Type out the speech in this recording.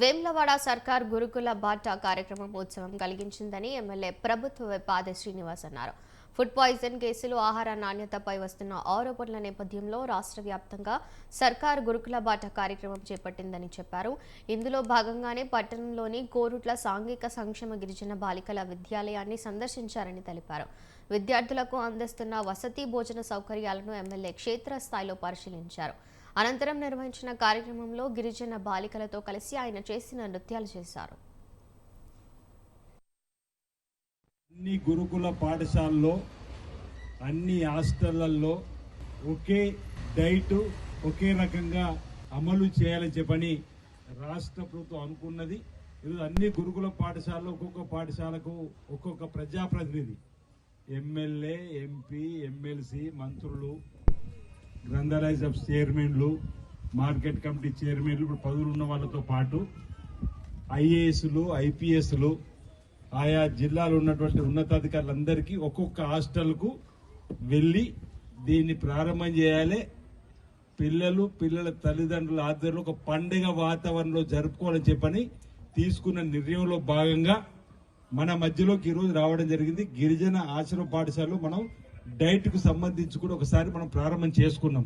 వేములవాడ సర్కార్ గురుకుల బాట కార్యక్రమం ఉత్సవం కలిగించిందని ఎమ్మెల్యే ప్రభుత్వ పాద శ్రీనివాస్ అన్నారు. ఫుడ్ పాయిజన్ కేసులు ఆహార నాణ్యతపై వస్తున్న ఆరోపణల నేపథ్యంలో రాష్ట్ర వ్యాప్తంగా సర్కార్ గురుకుల బాట కార్యక్రమం చేపట్టిందని చెప్పారు. ఇందులో భాగంగానే పట్టణంలోని కోరుట్ల సాంఘిక సంక్షేమ గిరిజన బాలికల విద్యాలయాన్ని సందర్శించారని తెలిపారు. విద్యార్థులకు అందిస్తున్న వసతి భోజన సౌకర్యాలను ఎమ్మెల్యే క్షేత్రస్థాయిలో పరిశీలించారు. అనంతరం నిర్వహించిన కార్యక్రమంలో గిరిజన బాలికలతో కలిసి ఆయన చేసిన నృత్యాలు చేశారు. అన్ని గురుకుల పాఠశాలలో అన్ని హాస్టళ్ళలో ఒకే డైట్ ఒకే రకంగా అమలు చేయాలని చెప్పని రాష్ట్ర ప్రభుత్వం అనుకున్నది. ఈరోజు అన్ని గురుకుల పాఠశాలలో ఒక్కొక్క పాఠశాలకు ఒక్కొక్క ప్రజాప్రతినిధి. ఎమ్మెల్యే ఎంపీ ఎమ్మెల్సీ మంత్రులు గ్రంథాలయ సబ్ చైర్మన్లు మార్కెట్ కమిటీ చైర్మన్లు ఇప్పుడు పదవులు ఉన్న వాళ్ళతో పాటు ఐఏఎస్లు ఐపీఎస్లు ఆయా జిల్లాలో ఉన్నటువంటి ఉన్నతాధికారులందరికీ ఒక్కొక్క హాస్టల్కు వెళ్ళి దీన్ని ప్రారంభం చేయాలి. పిల్లలు పిల్లల తల్లిదండ్రుల ఆధ్వర్యంలో ఒక పండుగ వాతావరణంలో జరుపుకోవాలని చెప్పని తీసుకున్న నిర్ణయంలో భాగంగా మన మధ్యలోకి ఈరోజు రావడం జరిగింది. గిరిజన ఆశ్రమ పాఠశాలలో మనం డైట్కు సంబంధించి కూడా ఒకసారి మనం ప్రారంభం చేసుకున్నాం.